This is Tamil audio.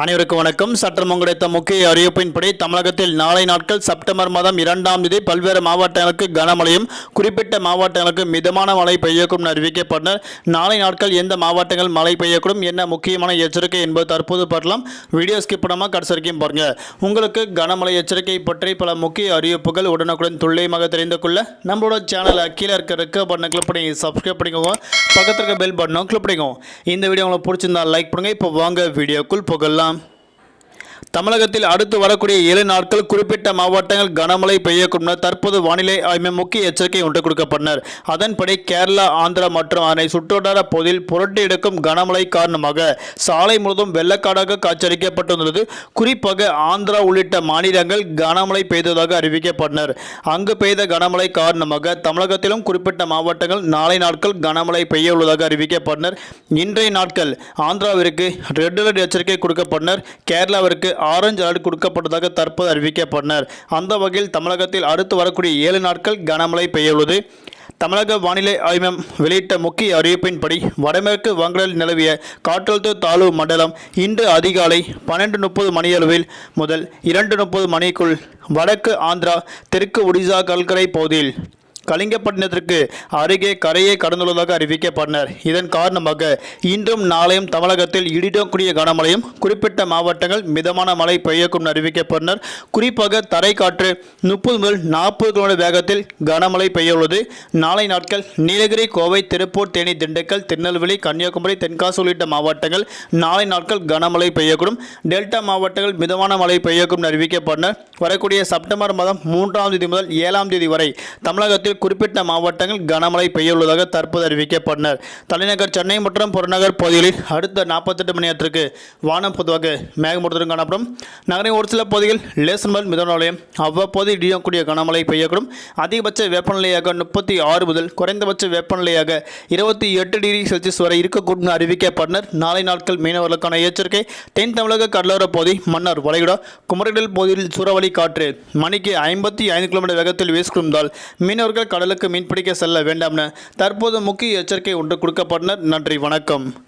அனைவருக்கும் வணக்கம். சற்றம் கிடைத்த முக்கிய அறிவிப்பின்படி தமிழகத்தில் நாளை நாட்கள் செப்டம்பர் மாதம் இரண்டாம் தேதி பல்வேறு மாவட்டங்களுக்கு கனமழையும் குறிப்பிட்ட மாவட்டங்களுக்கு மிதமான மழை பெய்யக்கூடும் என அறிவிக்கப்பட்டனர். நாளை நாட்கள் எந்த மாவட்டங்கள் மழை பெய்யக்கூடும் என்ன முக்கியமான எச்சரிக்கை என்பது தற்போது பார்க்கலாம். வீடியோ ஸ்கிப் பண்ணாமல் கடைசி வரைக்கும் பாருங்கள் உங்களுக்கு கனமழை எச்சரிக்கை பற்றி பல முக்கிய அறிவிப்புகள் உடனுக்குடன் துல்லியமாக தெரிந்து கொள்ள நம்மளோட சேனலை கீழே இருக்க ரெக்க பட்டனை கிளிக் பண்ணி சப்ஸ்கிரைப் பண்ணிக்கோங்க. பக்கத்தில் இருக்க பெல் பட்டனும் கிளிக் பண்ணிக்கோங்க. இந்த வீடியோ உங்களுக்கு பிடிச்சிருந்தா லைக் பண்ணுங்கள் இப்போ வாங்க வீடியோக்குள் புகழலாம் সালাম தமிழகத்தில் அடுத்து வரக்கூடிய ஏழு நாட்கள் குறிப்பிட்ட மாவட்டங்கள் கனமழை பெய்யக்கூடும் என தற்போது வானிலை ஆய்வு முக்கிய எச்சரிக்கை ஒன்று கொடுக்கப்பட்டனர். அதன்படி கேரளா ஆந்திரா மற்றும் அதனை சுற்றுவட்டார பகுதியில் புரட்டி எடுக்கும் கனமழை காரணமாக சாலை முழுவதும் வெள்ளக்காடாக காட்சியளிக்கப்பட்டுள்ளது. குறிப்பாக ஆந்திரா உள்ளிட்ட மாநிலங்கள் கனமழை பெய்ததாக அறிவிக்கப்பட்டனர். அங்கு பெய்த கனமழை காரணமாக தமிழகத்திலும் குறிப்பிட்ட மாவட்டங்கள் நாளை நாட்கள் கனமழை பெய்ய உள்ளதாக அறிவிக்கப்பட்டனர். இன்றைய நாட்கள் ஆந்திராவிற்கு ரெட் அலர்ட் எச்சரிக்கை கொடுக்கப்பட்டனர். கேரளாவிற்கு ஆரஞ்சு அலர்ட் கொடுக்கப்பட்டதாக தற்போது அறிவிக்கப்பட்டனர். அந்த வகையில் தமிழகத்தில் அடுத்து வரக்கூடிய ஏழு நாட்கள் கனமழை பெய்யுள்ளது தமிழக வானிலை ஆய்வு வெளியிட்ட முக்கிய அறிவிப்பின்படி வடமேற்கு வங்கடலில் நிலவிய காற்றழுத்த தாழ்வு மண்டலம் இன்று அதிகாலை பன்னெண்டு முப்பது மணியளவில் முதல் இரண்டு முப்பது மணிக்குள் வடக்கு ஆந்திரா தெற்கு ஒடிசா கடற்கரை பகுதியில் கலிங்கப்பட்டினத்திற்கு அருகே கரையை கடந்துள்ளதாக அறிவிக்கப்பட்டனர். இதன் காரணமாக இன்றும் நாளையும் தமிழகத்தில் இடிடக்கூடிய கனமழையும் குறிப்பிட்ட மாவட்டங்கள் மிதமான மழை பெய்யக்கும் அறிவிக்கப்பட்டனர். குறிப்பாக தரைக்காற்று முப்பது முதல் நாற்பது கிலோமீட்டர் வேகத்தில் கனமழை பெய்ய உள்ளது நாளை நாட்கள் நீலகிரி கோவை திருப்பூர் தேனி திண்டுக்கல் திருநெல்வேலி கன்னியாகுமரி தென்காசி உள்ளிட்ட மாவட்டங்கள் நாளை நாட்கள் கனமழை பெய்யக்கூடும். டெல்டா மாவட்டங்கள் மிதமான மழை பெய்யக்கூடும் அறிவிக்கப்பட்டனர். வரக்கூடிய செப்டம்பர் மாதம் மூன்றாம் தேதி முதல் ஏழாம் தேதி வரை தமிழகத்தில் குறிப்பிட்ட மாவட்டங்கள் கனமழை பெய்யுள்ளதாக தற்போது அறிவிக்கப்பட்டனர். தலைநகர் சென்னை மற்றும் புறநகர் பகுதிகளில் அடுத்த நாற்பத்தெட்டு மணி நேரத்திற்கு வானம் பொதுவாக மேகமூட்டத்துடன் காணப்படும். நகரின் ஒரு சில பகுதிகள் லேசன் முதல் மிதமான அவ்வப்போது இடியக்கூடிய கனமழை பெய்யக்கூடும். அதிகபட்ச வெப்பநிலையாக முப்பத்தி ஆறு முதல் குறைந்தபட்ச வெப்பநிலையாக இருபத்தி எட்டு டிகிரி செல்சியஸ் வரை இருக்கக்கூடும் அறிவிக்கப்பட்டனர். நாளை நாட்கள் மீனவர்களுக்கான எச்சரிக்கை. தென் தமிழக கடலோர பகுதி மன்னார் வளைகுடா குமரிடல் பகுதியில் சூறாவளி காற்று மணிக்கு ஐம்பத்தி ஐந்து கிலோமீட்டர் வேகத்தில் வீசுகிறதால் மீனவர்கள் கடலுக்கு மீன்பிடிக்க செல்ல வேண்டாம் என தற்போது முக்கிய எச்சரிக்கை ஒன்று கொடுக்கப்பட்டனர். நன்றி வணக்கம்.